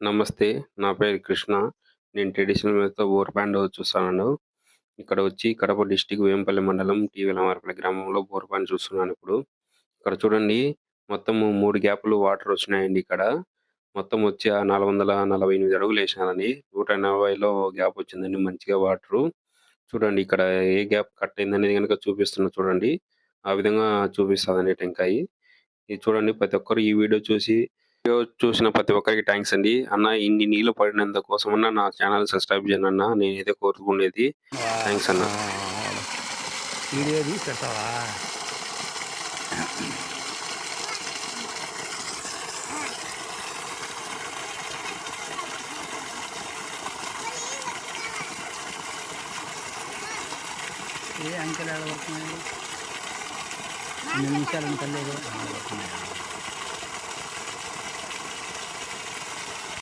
నమస్తే. నా పేరు కృష్ణ. నేను ట్రెడిషనల్ వేర్‌తో బోర్‌పాండ్ చూస్తున్నాను. ఇక్కడ వచ్చి కడప డిస్ట్రిక్ట్ వేంపల్లి మండలం టీ వెలమరపల్లి గ్రామంలో బోర్‌పాండ్ చూస్తున్నాను ఇప్పుడు. ఇక్కడ చూడండి మొత్తం మూడు గ్యాపులు వాటర్ వచ్చినాయండి ఇక్కడ. మొత్తం వచ్చి ఆ 448 అడుగులు ఏసినారండి. 180లో గ్యాప్ వచ్చిందండి మంచిగా వాటరు. చూడండి ఇక్కడ ఏ గ్యాప్ కట్ అయిందనేది గనుక చూపిస్తున్నా చూడండి. ఆ విధంగా చూపిస్తదండి టెంకాయి. ఇది చూడండి ప్రతి ఒక్కరు ఈ వీడియో చూసి వీడియో చూసిన ప్రతి ఒక్కరికి థ్యాంక్స్ అండి. అన్న ఇన్ని నీళ్ళు పడినందు కోసమన్నా నా ఛానల్ సబ్స్క్రైబ్ చేయండి అన్న. నేనిదే కోరుకునేది. థ్యాంక్స్ అన్న. వీడియో పెడతావా ఏ అంకెలు ఆడబడుతున్నాయి నిమిషాలు ఉంటలేదు ఆడబడుతున్నాయి